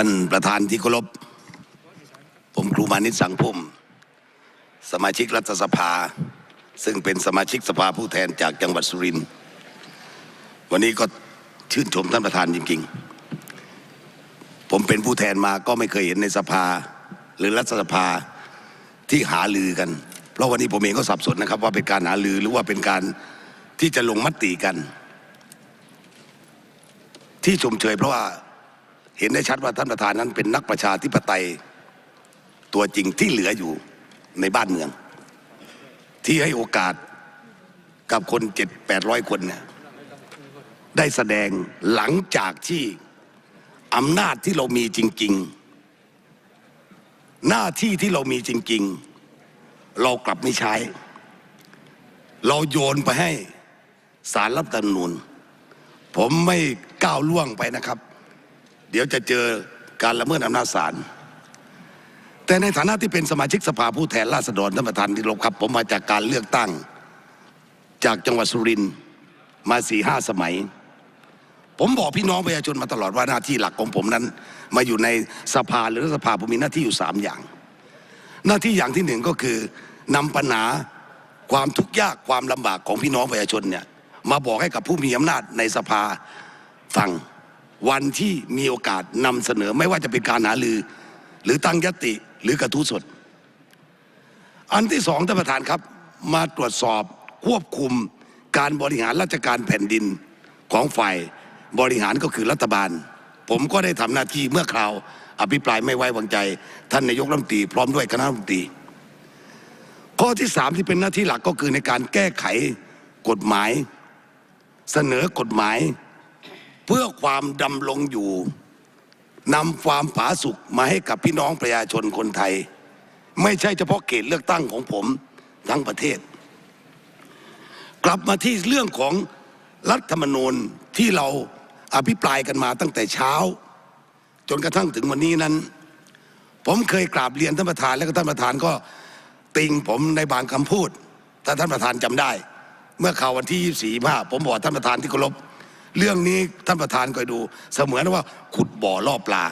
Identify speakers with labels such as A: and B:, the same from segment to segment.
A: ท่านประธานที่เคารพ ผมครูมานิตสังพุ่ม สมาชิกรัฐสภา ซึ่งเป็นสมาชิกสภาผู้แทนจากจังหวัดสุรินทร์ วันนี้ก็ชื่นชมท่านประธานจริง ๆ ผมเป็นผู้แทนมาก็ไม่เคยเห็นในสภา หรือรัฐสภาที่หาลือกัน เพราะวันนี้ผมเองก็สับสนนะครับ ว่าเป็นการหาลือหรือว่าเป็นการที่จะลงมติกัน ที่ชมเชยเพราะว่า เห็นได้ชัดว่าท่านประธานนั้นเป็นนักประชาธิปไตยตัวจริงที่เหลืออยู่ในบ้านเมือง ที่ให้โอกาสกับคนเจ็ดแปดร้อยคนเนี่ยได้แสดงหลังจากที่อำนาจที่เรามีจริง ๆ หน้าที่ที่เรามีจริง ๆ เรากลับไม่ใช้ เราโยนไปให้สารรัฐธรรมนูญผมไม่ก้าวล่วงไปนะครับ เดี๋ยวจะเจอการละเมิดอำนาจศาลแต่ในฐานะที่เป็นสมาชิกสภาผู้แทนราษฎรท่านประธานที่รพครับ ผมมาจากการเลือกตั้ง จากจังหวัดสุรินทร์มาสี่ห้าสมัย ผมบอกพี่น้องประชาชนมาตลอดว่าหน้าที่หลักของผมนั้น มาอยู่ในสภาหรือสภาผมมีหน้าที่อยู่สามอย่าง หน้าที่อย่างที่หนึ่งก็คือนำปัญหาความทุกข์ยากความลำบากของพี่น้องประชาชนเนี่ยมาบอกให้กับผู้มีอำนาจในสภาฟัง วันที่มีโอกาสนำเสนอไม่ว่าจะเป็นการหาลือ หรือตั้งยติหรือกระทู้สด อันที่สองท่านประธานครับ มาตรวจสอบควบคุมการบริหารราชการแผ่นดินของฝ่ายบริหารก็คือรัฐบาล ผมก็ได้ทำหน้าที่เมื่อคราวอภิปรายไม่ไว้วางใจ ท่านนายกรัฐมนตรีพร้อมด้วยคณะรัฐมนตรี ข้อที่สามที่เป็นหน้าที่หลักก็คือในการแก้ไขกฎหมาย เสนอกฎหมาย เพื่อความดำรงอยู่นำความผาสุกมาให้กับพี่น้องประชาชนคนไทย ไม่ใช่เฉพาะเขตเลือกตั้งของผมทั้งประเทศ กลับมาที่เรื่องของรัฐธรรมนูญที่เราอภิปรายกันมาตั้งแต่เช้า จนกระทั่งถึงวันนี้นั้น ผมเคยกราบเรียนท่านประธานและก็ท่านประธานก็ติงผมในบางคำพูดถ้าท่านประธานจำได้ เมื่อข่าววันที่24ผ้าผมบอกท่านประธานที่เคารพ เรื่องนี้ท่านประธานคอยดู เสมือนว่าขุดบ่อล่อปลา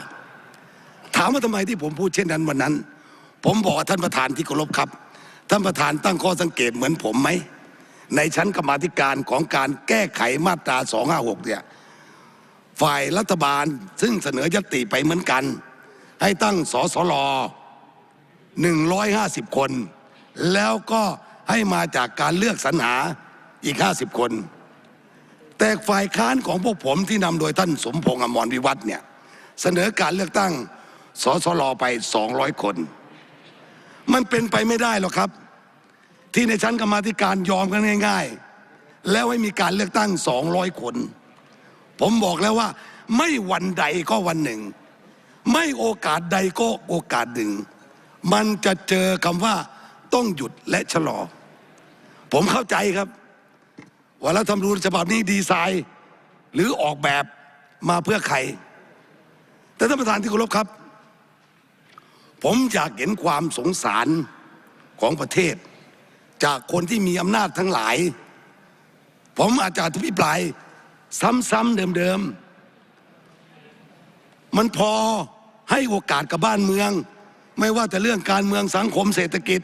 A: ถามว่าทำไมที่ผมพูดเช่นนั้นวันนั้น ผมบอกท่านประธานที่เคารพครับ ท่านประธานตั้งข้อสังเกตเหมือนผมไหมในชั้นกรรมาธิการของการแก้ไขมาตรา 256 เนี่ย ฝ่ายรัฐบาลซึ่งเสนอยติไปเหมือนกัน ให้ตั้งสสล150 คน แล้วก็ให้มาจากการเลือกสรรหาอีก 50 คน แต่ฝ่ายค้านของพวกผมที่นำโดยท่านสมพงษ์อมรวิวัฒน์เนี่ยเสนอการเลือกตั้งสสลไป 200 คน มันเป็นไปไม่ได้หรอกครับ ที่ในชั้นกรรมาธิการยอมกันง่าย ๆ แล้วให้มีการเลือกตั้ง 200 คน ผมบอกแล้วว่า ไม่วันใดก็วันหนึ่ง ไม่โอกาสใดก็โอกาสหนึ่ง มันจะเจอคำว่าต้องหยุดและชะลอ ผมเข้าใจครับ ว่ารัฐธรรมนูญฉบับนี้ดีไซน์หรือออกแบบมาเพื่อใคร แต่ท่านประธานที่เคารพครับ ผมอยากเห็นความสงสารของประเทศ จากคนที่มีอำนาจทั้งหลาย ผมอาจจะอภิปรายซ้ำๆเดิมๆ มันพอให้โอกาสกับบ้านเมือง ไม่ว่าจะเรื่องการเมืองสังคมเศรษฐกิจ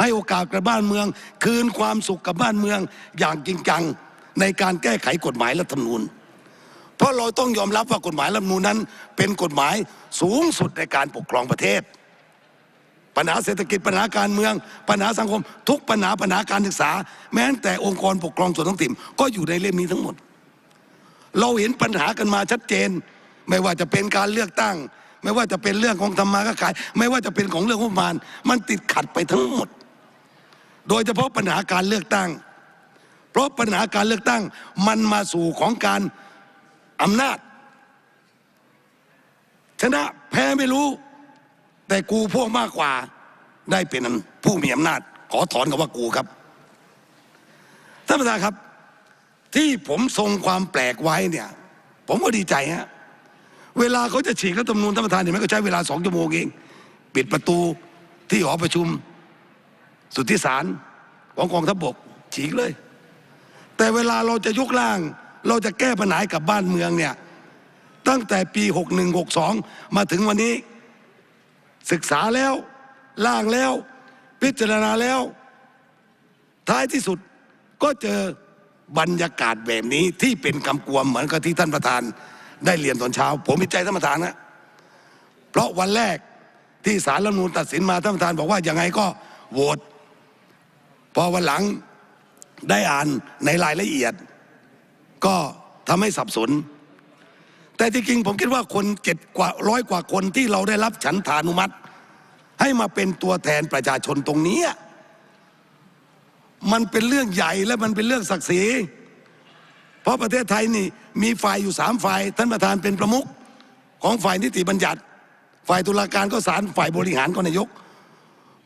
A: ให้โอกาสกับบ้านเมือง คืนความสุขกับบ้านเมืองอย่างจริงจังในการแก้ไขกฎหมายรัฐธรรมนูญ เพราะเราต้องยอมรับว่ากฎหมายรัฐธรรมนูญนั้น เป็นกฎหมายสูงสุดในการปกครองประเทศ ปัญหาเศรษฐกิจปัญหาการเมือง ปัญหาสังคม ทุกปัญหาปัญหาการศึกษา แม้แต่องค์กรปกครองส่วนท้องถิ่นก็อยู่ในเล่มนี้ทั้งหมด เราเห็นปัญหากันมาชัดเจน ไม่ว่าจะเป็นการเลือกตั้ง ไม่ว่าจะเป็นเรื่องของธรรมาค้าขาย ไม่ว่าจะเป็นของเรื่องงบประมาณ มันติดขัดไปทั้งหมด โดยเฉพาะปัญหาการเลือกตั้ง เพราะปัญหาการเลือกตั้งมันมาสู่ของการอำนาจ ชนะแพ้ไม่รู้ แต่กูพวกมากกว่าได้เป็นผู้มีอำนาจ ขอถอนคำว่ากูครับท่านประธานครับ ที่ผมทรงความแปลกไว้เนี่ย ผมก็ดีใจฮะเวลาเขาจะฉีกรัฐธรรมนูญท่านประธานเห็นไหมก็ใช้เวลาสองชั่วโมงเอง ปิดประตูที่หอประชุม สุทธิสารของกองทัพบกฉีกเลย แต่เวลาเราจะยกร่าง เราจะแก้ปัญหาให้กับบ้านเมืองเนี่ยตั้งแต่ปี 61 62 มาถึงวันนี้ ศึกษาแล้วล่างแล้ว พิจารณาแล้ว ท้ายที่สุดก็เจอบรรยากาศแบบนี้ที่เป็นกำกวมเหมือนกับที่ท่านประธาน ได้เรียนตอนเช้า ผมมีใจท่านประธานนะเพราะวันแรกที่สารรัฐมนูญตัดสินมาท่านประธานบอกว่ายังไงก็โหวต พอวันหลังได้อ่านในรายละเอียด ก็ทำให้สับสน แต่ที่จริงผมคิดว่าคนเจ็ดกว่าร้อยกว่าคนที่เราได้รับฉันทานุมัติ ให้มาเป็นตัวแทนประชาชนตรงนี้มันเป็นเรื่องใหญ่และมันเป็นเรื่องศักดิ์ศรีเพราะประเทศไทยนี่มีฝ่ายอยู่สามฝ่าย ท่านประธานเป็นประมุขของฝ่ายนิติบัญญัติ ฝ่ายตุลาการก็ศาลฝ่ายบริหารก็นายก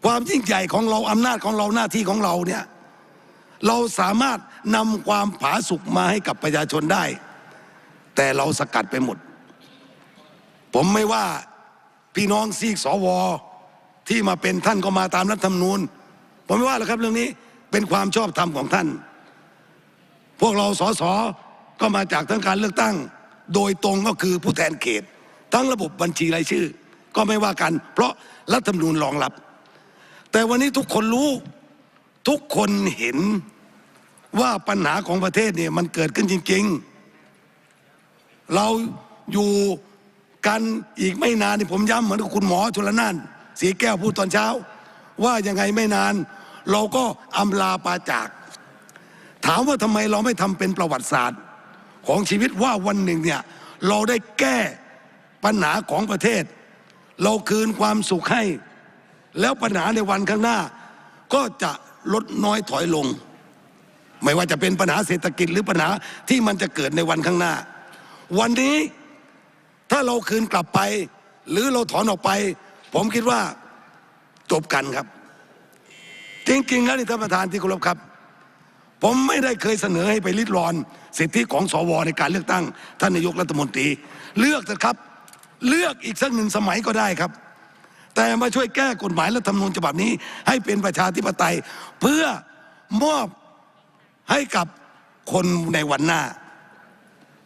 A: ความยิ่งใหญ่ของเราอำนาจของเราหน้าที่ของเราเนี่ยเราสามารถนำความผาสุกมาให้กับประชาชนได้ แต่เราสกัดไปหมด ผมไม่ว่าพี่น้องซีกสวที่มาเป็นท่านก็มาตามรัฐธรรมนูญ ผมไม่ว่าหรอกครับเรื่องนี้เป็นความชอบธรรมของท่าน พวกเราสสก็มาจากทั้งการเลือกตั้ง โดยตรงก็คือผู้แทนเขต ทั้งระบบบัญชีรายชื่อ ก็ไม่ว่ากัน เพราะรัฐธรรมนูญรองรับ แต่วันนี้ทุกคนรู้ ทุกคนเห็นว่าปัญหาของประเทศเนี่ยมันเกิดขึ้นจริง ๆ เราอยู่กันอีกไม่นานนี่ผมย้ำเหมือนกับคุณหมอชลนานสีแก้วพูดตอนเช้า ว่ายังไงไม่นาน เราก็อำลาปาจาก ถามว่าทำไมเราไม่ทำเป็นประวัติศาสตร์ ของชีวิตว่าวันหนึ่งเนี่ยเราได้แก้ปัญหาของประเทศ เราคืนความสุขให้ แล้วปัญหาในวันข้างหน้า ก็จะลดน้อยถอยลง ไม่ว่าจะเป็นปัญหาเศรษฐกิจหรือปัญหาที่มันจะเกิดในวันข้างหน้า วันนี้ถ้าเราคืนกลับไป หรือเราถอนออกไป ผมคิดว่าจบกันครับ จริงๆแล้วนี่ท่านประธานที่เคารพครับ ผมไม่ได้เคยเสนอให้ไปริดรอน สิทธิของสวในการเลือกตั้ง ท่านนายกรัฐมนตรี เลือกเถอะครับ เลือกอีกสักหนึ่งสมัยก็ได้ครับ แต่มาช่วยแก้กฎหมายรัฐธรรมนูญฉบับนี้ ให้เป็นประชาธิปไตย เพื่อมอบให้กับคนในวันหน้า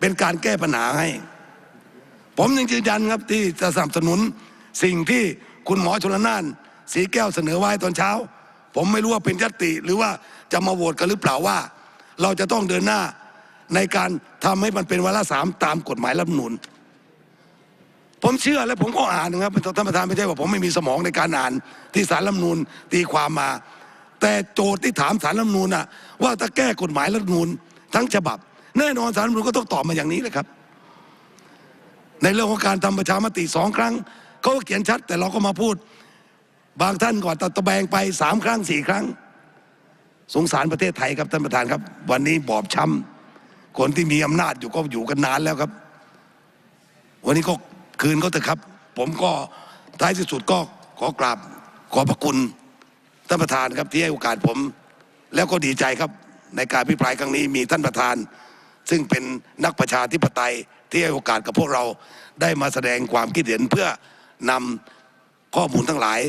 A: เป็นการแก้ปัญหาให้ ผมยังยืนยันครับที่จะสนับสนุนสิ่งที่คุณหมอชลนานสีแก้วเสนอไว้ตอนเช้า ผมไม่รู้ว่าเป็นยตติหรือว่าจะมาโหวตกันหรือเปล่าว่า เราจะต้องเดินหน้าในการทำให้มันเป็นวาระสามตามกฎหมายรัฐธรรมนูญ ผมเชื่อและผมก็อ่านนะครับท่านประธานไม่ใช่ว่าผมไม่มีสมองในการอ่านที่สารรัฐมนูญตีความมา แต่โจทย์ที่ถามสารรัฐมนูญน่ะว่าถ้าแก้กฎหมายรัฐมนูญทั้งฉบับ แน่นอนสารรัฐมนูญก็ต้องตอบมาอย่างนี้แหละครับ ในเรื่องของการทำประชามติสองครั้งเขาก็เขียนชัด แต่เราก็มาพูด บางท่านก่อนตะตะแบงไปสามครั้งสี่ครั้ง สงสารประเทศไทยครับท่านประธานครับ วันนี้บอบช้ำคนที่มีอำนาจอยู่ก็อยู่กันนานแล้วครับ วันนี้ก็ คืนเขาเถอะครับ ผมก็ท้ายที่สุดก็ขอกราบขอพระคุณท่านประธานครับที่ให้โอกาสผม แล้วก็ดีใจครับในการพิพายครั้งนี้มีท่านประธาน ซึ่งเป็นนักประชาธิปไตยที่ให้โอกาสกับพวกเราได้มาแสดงความคิดเห็นเพื่อนำข้อมูลทั้งหลาย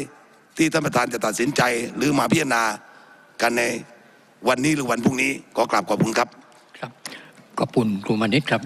A: ที่ท่านประธานจะตัดสินใจหรือมาพิจารณากันในวันนี้หรือวันพรุ่งนี้ขอกราบขอบคุณครับ
B: ครับขอบคุณครูมานิตครับ